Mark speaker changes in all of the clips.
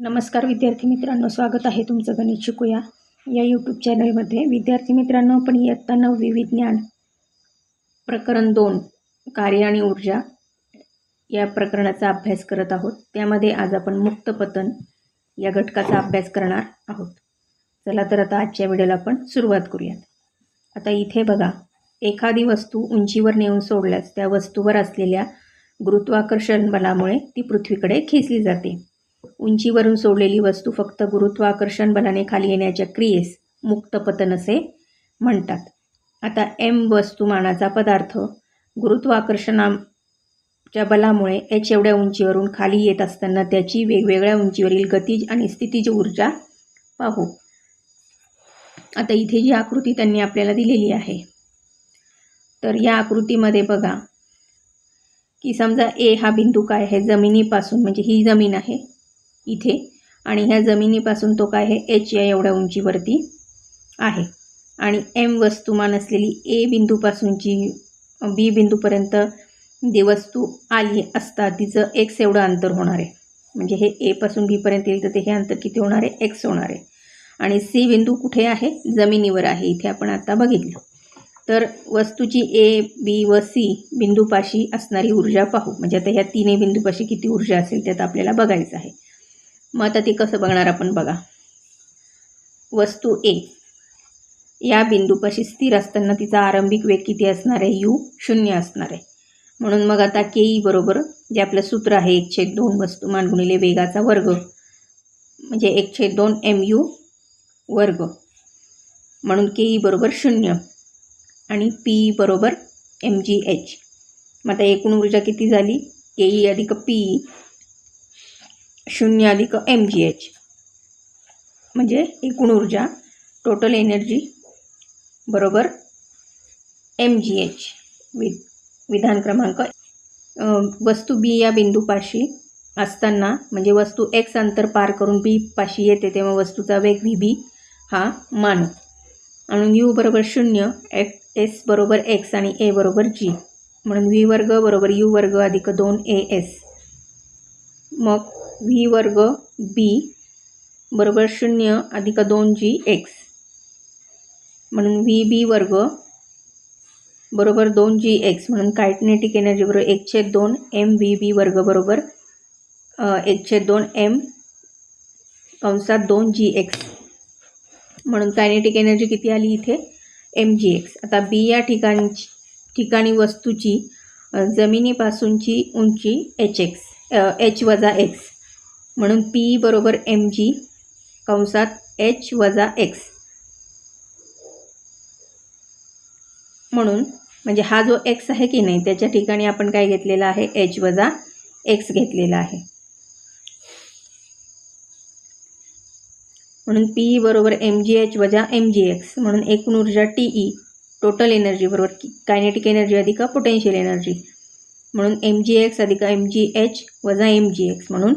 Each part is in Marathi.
Speaker 1: नमस्कार विद्यार्थी मित्रांनो स्वागत आहे तुमचं गणित शिकूया. या यूट्यूब चॅनलमध्ये विद्यार्थी मित्रांनो आपण इयत्ता नववी विज्ञान प्रकरण दोन कार्य आणि ऊर्जा या प्रकरणाचा अभ्यास करत आहोत. त्यामध्ये आज आपण मुक्त पतन या घटकाचा अभ्यास करणार आहोत. चला तर आता आजच्या व्हिडिओला आपण सुरुवात करूयात. आता इथे बघा एखादी वस्तू उंचीवर नेऊन सोडल्यास त्या वस्तूवर असलेल्या गुरुत्वाकर्षण बलामुळे ती पृथ्वीकडे खेचली जाते. उंचीवरून सोडलेली वस्तू फक्त गुरुत्वाकर्षण बलाने खाली येण्याच्या क्रियेस मुक्त पतन असे म्हणतात. आता एम वस्तुमानाचा पदार्थ गुरुत्वाकर्षणाच्या बलामुळे एच एवढ्या उंचीवरून खाली येत असताना त्याची वेगवेगळ्या उंचीवरील गतिज आणि स्थितीज ऊर्जा पाहू. आता इथे जी आकृती त्यांनी आपल्याला दिलेली आहे तर या आकृतीमध्ये बघा की समजा ए हा बिंदू काय आहे? जमिनीपासून म्हणजे ही जमीन आहे. इथे. आणि ह्या जमिनीपासून तो काय आहे? एच या एवढ्या उंचीवरती आहे. आणि एम वस्तुमान असलेली ए बिंदूपासूनची बी बिंदूपर्यंत जी वस्तू आली असता तिचं एक्स एवढं अंतर होणार आहे. म्हणजे हे एपासून बीपर्यंत येईल तर ते हे अंतर किती होणार आहे? एक्स होणार आहे. आणि सी बिंदू कुठे आहे? जमिनीवर आहे. इथे आपण आता बघितलं. तर वस्तूची ए बी व सी बिंदूपाशी असणारी ऊर्जा पाहू. म्हणजे आता ह्या तिन्ही बिंदूपाशी किती ऊर्जा असेल त्यात आपल्याला बघायचं आहे. मग आता ते कसं बघणार आपण बघा. वस्तू ए. या बिंदूपाशी स्थिर असताना तिचा आरंभिक वेग किती असणार आहे? यू शून्य असणार आहे. म्हणून मग आता के ई बरोबर जे आपलं सूत्र आहे एक छेद दोन वस्तुमान गुणिले वेगाचा वर्ग म्हणजे एक छेद दोन एम यू वर्ग. म्हणून के ई बरोबर शून्य आणि पी ई बरोबर एम जी एच. मग आता एकूण ऊर्जा किती झाली? के ई अधिक पी ई. शून्य अधिक एम जी एच म्हणजे एकूण ऊर्जा टोटल एनर्जी बरोबर एम जी एच वि विधान क्रमांक वस्तू बी या बिंदूपाशी असताना म्हणजे वस्तू एक्स अंतर पार करून बी पाशी येते तेव्हा वस्तूचा वेग व्ही बी हा मानू. म्हणून यू बरोबर शून्य एफ एस बरोबर एक्स आणि ए बरोबर जी म्हणून व्ही वर्ग बरोबर यू वर्ग अधिक दोन ए एस मग व्ही वर्ग बी बरोबर शून्य अधिक दोन जी एक्स. म्हणून व्ही बी वर्ग बरोबर दोन जी एक्स. म्हणून कायटनेटिक एनर्जी बरोबर एक छेद दोन एम व्ही बी वर्ग बरोबर एक छेद दोन एम कंसात दोन जी एक्स. म्हणून कायनेटिक एनर्जी किती आली इथे? M G X. आता बी या ठिकाणची ठिकाणी वस्तूची जमिनीपासूनची उंची एच एक्स एच वजा एक्स. म्हणून पी बरोबर एम जी कंसात एच वजा एक्स म्हणून म्हणजे हा जो एक्स आहे की नाही त्याच्या ठिकाणी आपण काय घेतलेला आहे? एच वजा एक्स घेतलेला आहे. म्हणून पी बरोबर एम जी एच वजा एम जी एक्स म्हणून एकूण ऊर्जा टी ई टोटल एनर्जी बरोबर कायनेटिक एनर्जी अधिक पोटेन्शियल एनर्जी म्हणून एम जी एक्स अधिक एम जी एच वजा एम जी एक्स म्हणून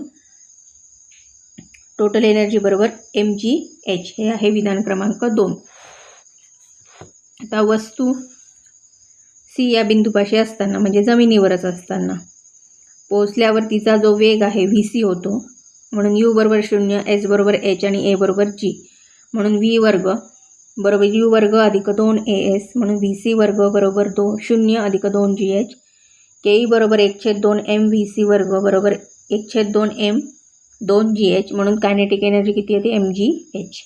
Speaker 1: टोटल एनर्जी बरोबर एम जी एच हे आहे विधान क्रमांक दोन. आता वस्तू सी या बिंदूपाशी असताना म्हणजे जमिनीवरच असताना पोचल्यावर तिचा जो वेग आहे व्ही सी होतो. म्हणून यू बरोबर शून्य एस बरोबर एच आणि ए बरोबर जी म्हणून व्ही वर्ग बरोबर यू वर्ग अधिक दोन ए एस म्हणून व्ही सी वर्ग बरोबर दो शून्य अधिक दोन जी एच के ई बरोबर एक छेद दोन एम व्ही सी वर्ग बरोबर एक छेद दोन एम दोन जी एच म्हणून कायनेटिक एनर्जी किती येते? एम जी एच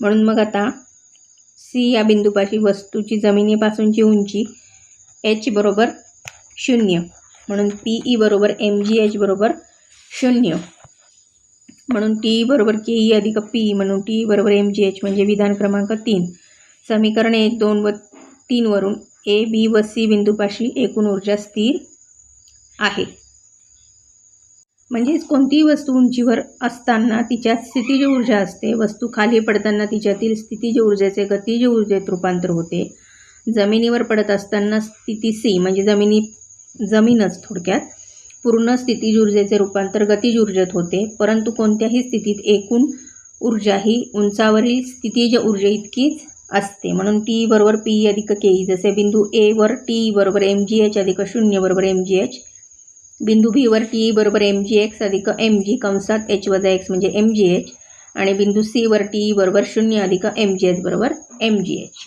Speaker 1: म्हणून मग आता सी या बिंदूपाशी वस्तूची जमिनीपासूनची उंची एच बरोबर शून्य. म्हणून पी ई बरोबर एम जी एच बरोबर शून्य. म्हणून टी बरोबर के ई अधिक पी म्हणून टी ई बरोबर एम जी एच म्हणजे विधान क्रमांक तीन. समीकरण एक दोन व तीनवरून ए बी व सी बिंदूपाशी एकूण ऊर्जा स्थिर आहे. म्हणजेच कोणतीही वस्तू उंचीवर असताना तिच्यात स्थितीज ऊर्जा असते. वस्तू खाली पडताना तिच्यातील स्थितीज ऊर्जेचे गतिज ऊर्जेत रूपांतर होते. जमिनीवर पडत असताना स्थिती सी म्हणजे जमिनी जमीनच थोडक्यात पूर्ण स्थितीज ऊर्जेचे रूपांतर गतिज ऊर्जेत होते. परंतु कोणत्याही स्थितीत एकूण ऊर्जा ही उंचावरील स्थितीज ऊर्जे इतकीच असते. म्हणून टी बरोबर पी अधिक के ई जसे बिंदू ए वर टी बरोबर एम जी एच अधिक शून्य बरोबर एम जी एच बिंदू बीवर टी बरोबर एम जी एक्स अधिक एम जी कंसात एच वजा एक्स म्हणजे एम जी एच आणि बिंदू सीवर टी बरोबर शून्य अधिक एम जी एच बरोबर एम जी एच